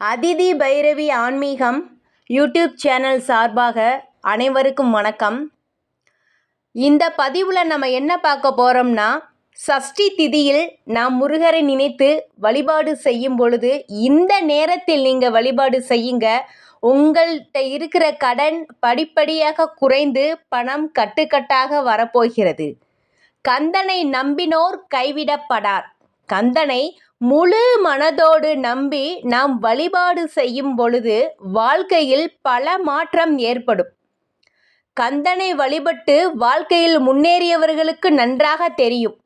அதிதி பைரவி ஆன்மீகம் YouTube channel சார்பாக அனைவருக்கும் வணக்கம். இந்த பதிவில் நம்ம என்ன பார்க்க போகிறோம்னா சஷ்டி திதியில் நாம் முருகரை நினைத்து வழிபாடு செய்யும் பொழுது இந்த நேரத்தில் நீங்கள் வழிபாடு செய்யுங்க. உங்கள்கிட்ட இருக்கிற கடன் படிப்படியாக குறைந்து பணம் கட்டுக்கட்டாக வரப்போகிறது. கந்தனை நம்பினோர் கைவிடப்படார். கந்தனை முழு மனதோடு நம்பி நாம் வழிபாடு செய்யும் பொழுது வாழ்க்கையில் பல மாற்றம் ஏற்படும். கந்தனை வழிபட்டு வாழ்க்கையில் முன்னேறியவர்களுக்கு நன்றாக தெரியும்.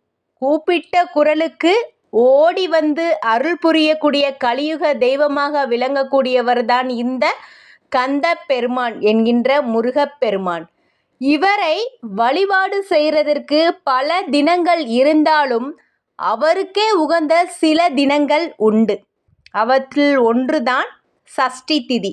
கூப்பிட்ட குரலுக்கு ஓடி வந்து அருள் புரியக்கூடிய கலியுக தெய்வமாக விளங்கக்கூடியவர்தான் இந்த கந்த பெருமான் என்கின்ற முருகப்பெருமான். இவரை வழிபாடு செய்கிறதற்கு பல தினங்கள் இருந்தாலும் அவருக்கே உகந்த சில தினங்கள் உண்டு. அவற்றில் ஒன்றுதான் சஷ்டி திதி.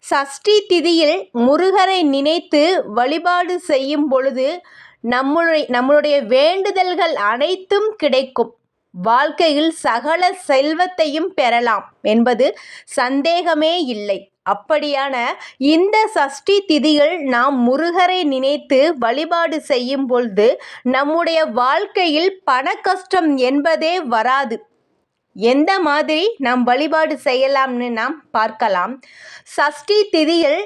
சஷ்டி திதியில் முருகரை நினைத்து வழிபாடு செய்யும் பொழுது நம்மளுடைய நம்மளுடைய வேண்டுதல்கள் அனைத்தும் கிடைக்கும். வாழ்க்கையில் சகல செல்வத்தையும் பெறலாம் என்பது சந்தேகமே இல்லை. அப்படியான இந்த சஷ்டி திதிகள் நாம் முருகரை நினைத்து வழிபாடு செய்யும் பொழுது நம்முடைய வாழ்க்கையில் பண கஷ்டம் என்பதே வராது. எந்த மாதிரி நாம் வழிபாடு செய்யலாம்னு நாம் பார்க்கலாம். சஷ்டி திதியில்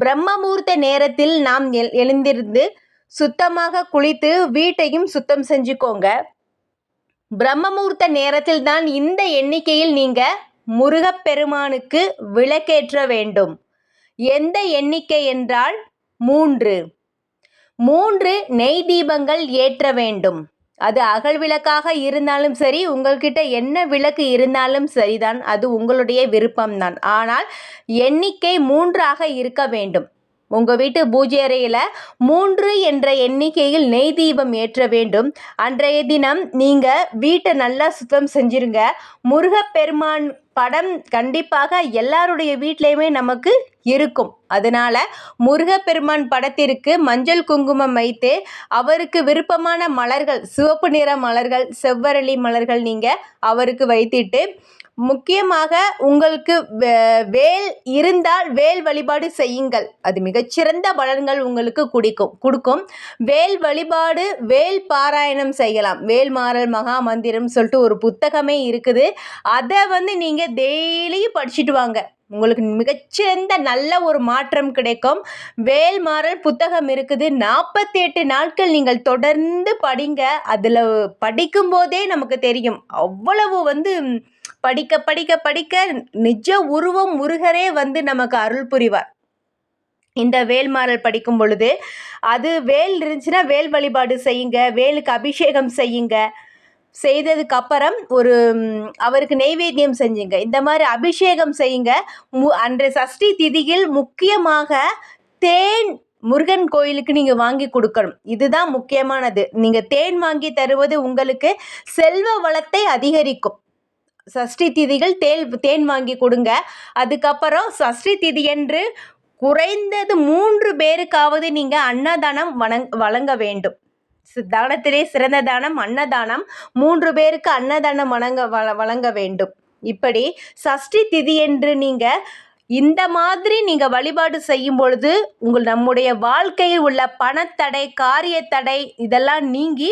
பிரம்மமூர்த்த நேரத்தில் நாம் எல் எழுந்திருந்து சுத்தமாக குளித்து வீட்டையும் சுத்தம் செஞ்சுக்கோங்க. பிரம்மமூர்த்த நேரத்தில் தான் இந்த எண்ணிக்கையில் நீங்கள் முருகப்பெருமானுக்கு விளக்கேற்ற வேண்டும். எந்த எண்ணிக்கை என்றால் மூன்று. மூன்று நெய் தீபங்கள் ஏற்ற வேண்டும். அது அகல் விளக்காக இருந்தாலும் சரி உங்கள்கிட்ட என்ன விளக்கு இருந்தாலும் சரிதான். அது உங்களுடைய விருப்பம்தான். ஆனால் எண்ணிக்கை மூன்றாக இருக்க வேண்டும். உங்கள் வீட்டு பூஜை அறையில் மூன்று என்ற எண்ணிக்கையில் நெய் தீபம் ஏற்ற வேண்டும். அன்றைய தினம் நீங்கள் வீட்டை நல்லா சுத்தம் செஞ்சிருங்க. முருகப்பெருமான் படம் கண்டிப்பாக எல்லாருடைய வீட்லேயுமே நமக்கு இருக்கும். அதனால் முருகப்பெருமான் படத்திற்கு மஞ்சள் குங்குமம் வைத்து அவருக்கு விருப்பமான மலர்கள் சிவப்பு நிற மலர்கள் செவ்வரளி மலர்கள் நீங்கள் அவருக்கு வைத்திட்டு முக்கியமாக உங்களுக்கு வேல் இருந்தால் வேல் வழிபாடு செய்யுங்கள். அது மிகச்சிறந்த பலன்கள் உங்களுக்கு குடிக்கும் கொடுக்கும். வேல் வழிபாடு வேல் பாராயணம் செய்யலாம். வேல் மாறல் மகா மந்திரம் சொல்லிட்டு ஒரு புத்தகமே இருக்குது. அதை வந்து நீங்கள் டெய்லியும் படிச்சுட்டு வாங்க. உங்களுக்கு மிகச்சிறந்த நல்ல ஒரு மாற்றம் கிடைக்கும். வேல்மாறல் புத்தகம் இருக்குது. நாற்பத்தி எட்டு நாட்கள் நீங்கள் தொடர்ந்து படிங்க. அதில் படிக்கும்போதே நமக்கு தெரியும். அவ்வளவு வந்து படிக்க படிக்க படிக்க நிஜ உருவம் முருகரே வந்து நமக்கு அருள் புரிவார். இந்த வேல்மாறல் படிக்கும் பொழுது அது வேல் இருந்துச்சுன்னா வேல் வழிபாடு செய்யுங்க. வேலுக்கு அபிஷேகம் செய்யுங்க. செய்ததுக்கு அப்புறம் ஒரு அவருக்கு நெய்வேத்தியம் செஞ்சுங்க. இந்த மாதிரி அபிஷேகம் செய்யுங்க. மு அன்றைய சஷ்டி திதியில் முக்கியமாக தேன் முருகன் கோயிலுக்கு நீங்கள் வாங்கி கொடுக்கணும். இதுதான் முக்கியமானது. நீங்கள் தேன் வாங்கி தருவது உங்களுக்கு செல்வ வளத்தை அதிகரிக்கும். சஷ்டி திதிகள் தேல் தேன் வாங்கி கொடுங்க. அதுக்கப்புறம் சஷ்டி திதி என்று குறைந்தது மூன்று பேருக்காவது நீங்கள் அன்னதானம் வணங் வழங்க வேண்டும். தானத்திலே சிறந்த தானம் அன்னதானம். மூன்று பேருக்கு அன்னதானம் வழங்க வழங்க வேண்டும். இப்படி சஷ்டி திதி என்று நீங்கள் இந்த மாதிரி நீங்கள் வழிபாடு செய்யும் பொழுது உங்கள் நம்முடைய வாழ்க்கையில் உள்ள பணத்தடை காரியத்தடை இதெல்லாம் நீங்கி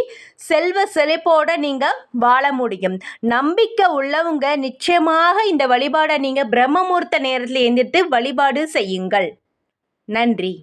செல்வ செழிப்போடு நீங்கள் வாழ முடியும். நம்பிக்கை உள்ளவங்க நிச்சயமாக இந்த வழிபாடை நீங்கள் பிரம்மமூர்த்த நேரத்தில் எந்திரித்து வழிபாடு செய்யுங்கள். நன்றி.